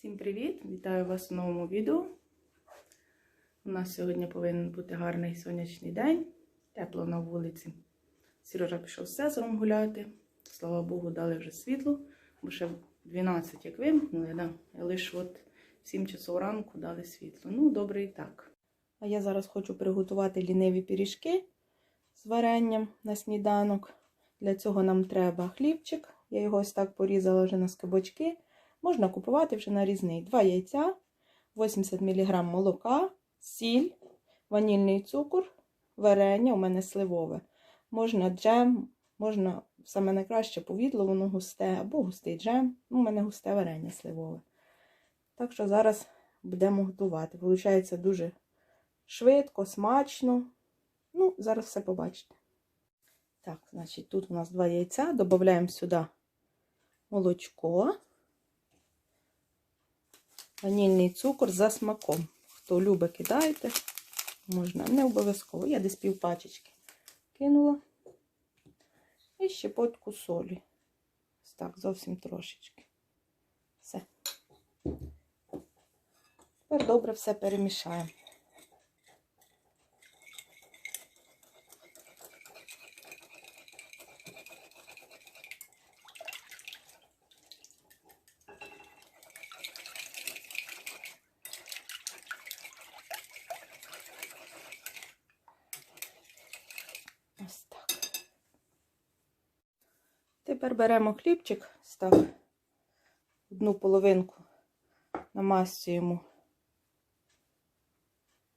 Всім привіт! Вітаю вас в новому відео. У нас сьогодні повинен бути гарний сонячний день, тепло на вулиці. Сережа пішов з Цезаром гуляти. Слава Богу, дали вже світло, бо ще в 12, як вимкнули, да? лише от в 7 часов ранку дали світло. Ну, добре і так. А я зараз хочу приготувати ліниві пиріжки з варенням на сніданок. Для цього нам треба хлібчик. Я його ось так порізала вже на скибочки. Можна купувати вже нарізний. Два яйця, 80 мг молока, сіль, ванільний цукор, варення, у мене сливове. Можна джем, можна саме найкраще повідло, воно густе, або густий джем. Ну, у мене густе варення сливове. Так що зараз будемо готувати. Получається дуже швидко, смачно. Ну, зараз все побачите. Так, значить, тут у нас два яйця. Додаємо сюди молочко. Ванільний цукор за смаком. Хто любить, кидайте. Можна, не обов'язково. Я десь пів пачечки кинула. І щепотку солі. Так, зовсім трошечки. Все. Тепер добре все перемішаємо. Ось так. Тепер беремо хлібчик, став одну половинку намастюємо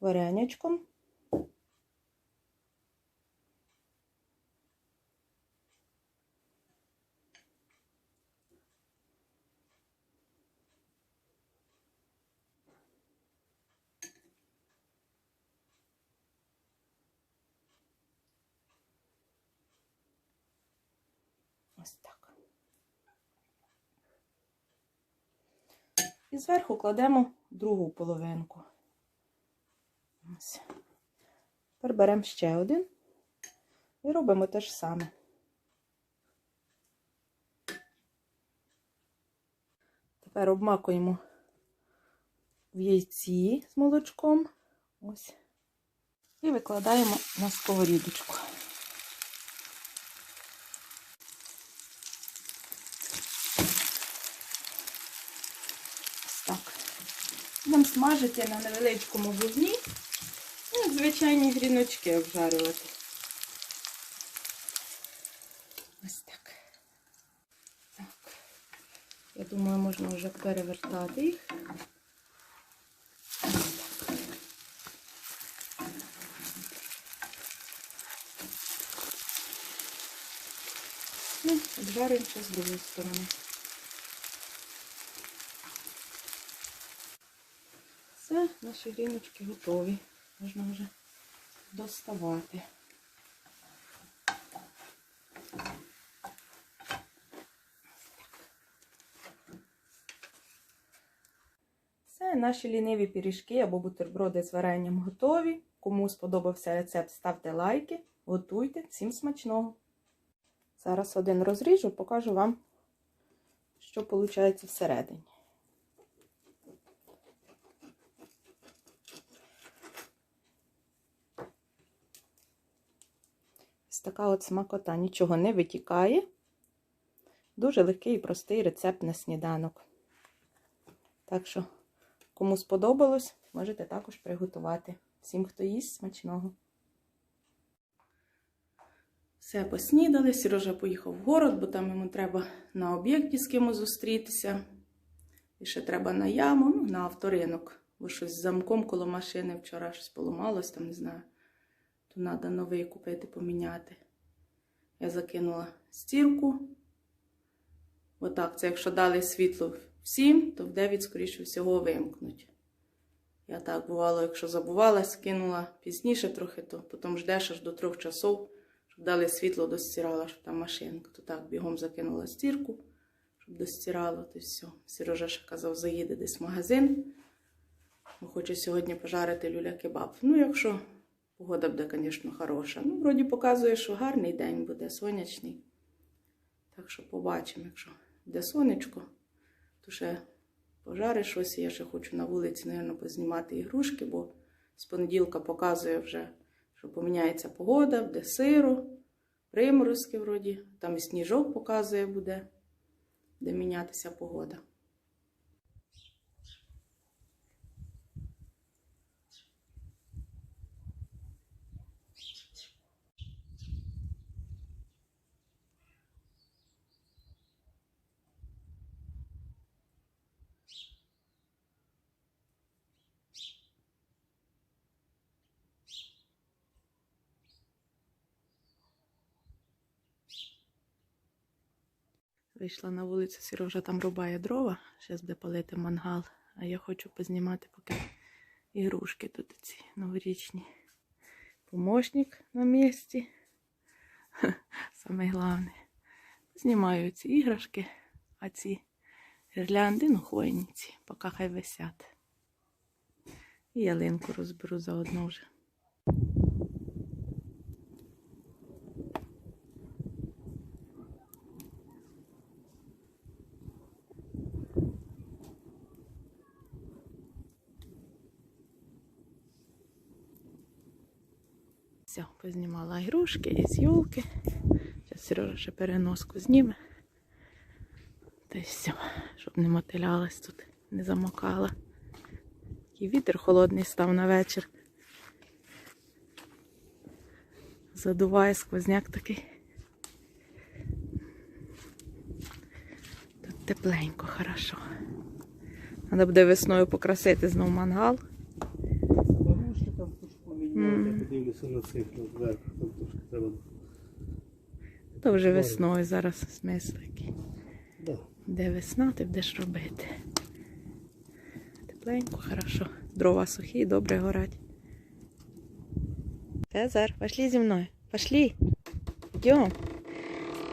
варенячком. Ось так. І зверху кладемо другу половинку. Тепер беремо ще один і робимо те ж саме. Тепер обмакуємо в яйці з молочком. Ось. І викладаємо на сковорідочку. Будемо смажити на невеличкому вогні. Як звичайні гріночки обжарювати. Ось так. Так. Я думаю, можна вже перевертати їх. Ну, обжарюємо ще з другої сторони. Все, наші гріночки готові. Можна вже доставати. Все, наші ліниві пиріжки або бутерброди з варенням готові. Кому сподобався рецепт, ставте лайки, готуйте. Всім смачного! Зараз один розріжу, покажу вам, що виходить всередині. Ось така от смакота, нічого не витікає. Дуже легкий і простий рецепт на сніданок. Так що, кому сподобалось, можете також приготувати. Всім, хто їсть, смачного. Все, поснідали. Сережа поїхав в город, бо там йому треба на об'єкті з кимось зустрітися. І ще треба на яму, ну, на авторинок. Бо щось з замком коло машини вчора щось поламалось, там не знаю. То треба новий купити, поміняти. Я закинула стірку. Отак, це якщо дали світло в 7, то в 9, скоріше всього, вимкнуть. Я так бувало, якщо забувала, скинула пізніше трохи, то потім ждеш аж до трьох часов, щоб дали світло, достирала, щоб там машинка. То так, бігом закинула стірку, щоб достирало, то все. Сережа ще казав, заїде десь в магазин. Бо хоче сьогодні пожарити люля-кебаб. Ну, якщо погода буде, звісно, хороша. Ну, вроді показує, що гарний день буде, сонячний. Так що побачимо, якщо буде сонечко, то ще пожари щось. Я ще хочу на вулиці, мабуть, познімати ігрушки, бо з понеділка показує вже, що поміняється погода, буде сиро, приморозки вроді. Там і сніжок показує буде, де мінятися погода. Вийшла на вулицю, Сережа там рубає дрова. Зараз буде палити мангал. А я хочу познімати поки ігрушки тут ці новорічні. Помощник на місці. Саме головне. Знімаю ці іграшки, а ці гірлянди, ну хвойні ці, поки хай висять. І ялинку розберу заодно вже. Все, познімала ігрушки із йолки. Зараз Сережа ще переноску зніме. Та все, щоб не мотилялась тут, не замокала. І вітер холодний став на вечір. Задуває сквозняк такий. Тут тепленько, хорошо. Треба буде весною покрасити знов мангал. Бабушка там хоч поміняти, Мгм. Я подивлюся на цифру зверху, там трошки треба. То вже весною зараз смисл який. Да. Де весна, ти будеш робити. Тепленько, хорошо. Дрова сухі, добре горять. Цезар, пошли зі мною. Пошли. Йдем.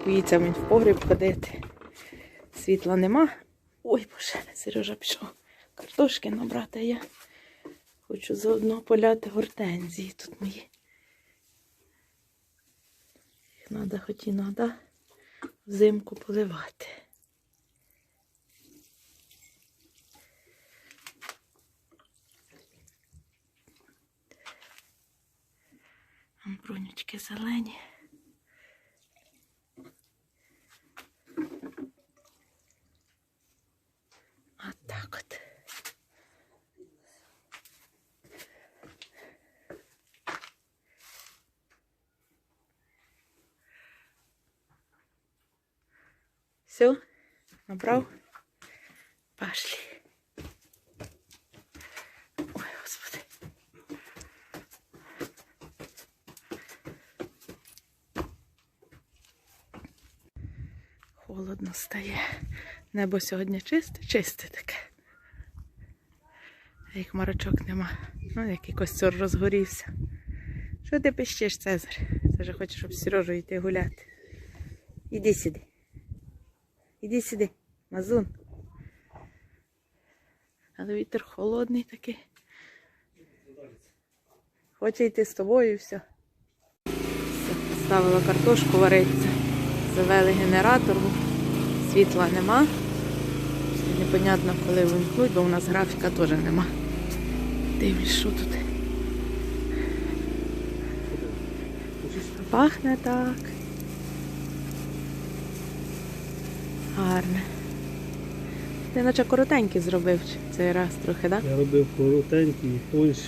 Боїться він в погріб ходити. Світла нема. Ой, боже, Сережа пішов. Картошки набрати я. Хочу заодно поляти гортензії тут мої. Їх треба хоч і треба взимку поливати. Брунючки зелені. От так от. Все, набрав? Пошли. Ой, господи. Холодно стає. Небо сьогодні чисте, чисте таке. А їх марочок нема. Ну, який костер розгорівся. Що ти пищиш, Цезар? Ти вже хочеш, щоб з Сережою йти гуляти. Іди сюди. Іди сюди, мазун. Але вітер холодний такий. Хоче йти з тобою і все. Все, поставила картошку вариться. Завели генератор, світла нема. Непонятно, коли вимкнуть, бо у нас графіка теж нема. Дивись, що тут. Пахне так. Гарне. Ти наче коротенький зробив цей раз трохи, так? Да? Я робив коротенькі, і тонші.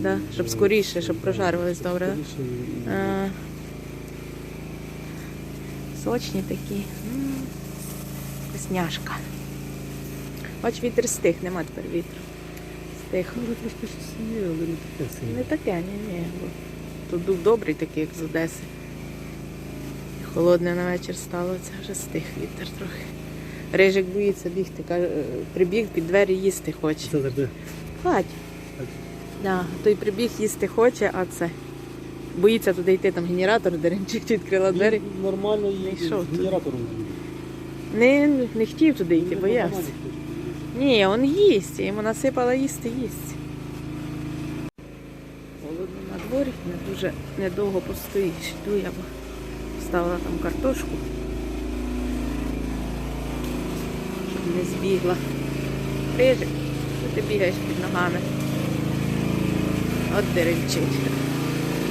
Да, щоб скоріше, щоб прожарювались добре, так? І- А, Сочні такі. Вкусняшка. Бач, вітер стих, нема тепер вітру. Стих. Може трошки щось є, але не таке сильне. Не таке, ні, ні. бо Тут дух добрий такий, як з Одеси. Холодне на вечір стало, це вже стих вітер трохи. Рижик боїться бігти, каже, прибіг під двері їсти хоче. Це. Хать. Хать. Да, той прибіг їсти хоче, а це. Боїться туди йти, там генератор, деренчик відкрила двері. Нормально їде, з генератором. Не, не хотів туди йти, боявся. Ні, він їсть, йому насипала їсти, їсть. Холодно на дворі, не дуже недовго постоїш. Йду я, бо вставила там картошку, щоб не збігла. Рижик, що ти бігаєш під ногами? От деревчить.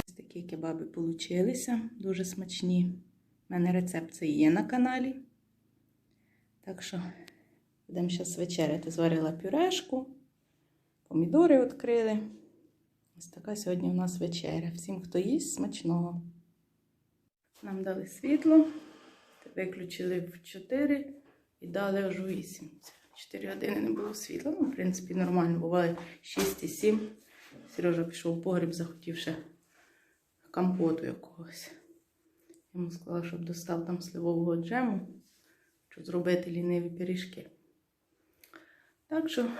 Ось такі кебаби получилися, дуже смачні. У мене рецепт це є на каналі. Так що будемо зараз вечеряти. Зварила пюрешку, помідори відкрили. Ось така сьогодні у нас вечеря. Всім, хто їсть, смачного. Нам дали світло, виключили в 4 і дали аж у 8. 4 години не було світла. Ну, в принципі, нормально. Буває 6 і 7. Сережа пішов в погріб, захотів ще компоту якогось. Йому сказала, щоб достав там сливового джему, щоб зробити ліниві пиріжки. Так що,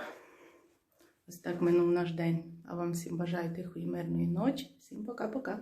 ось так минув наш день. А вам всім бажаю тихої мирної ночі. Всім пока-пока.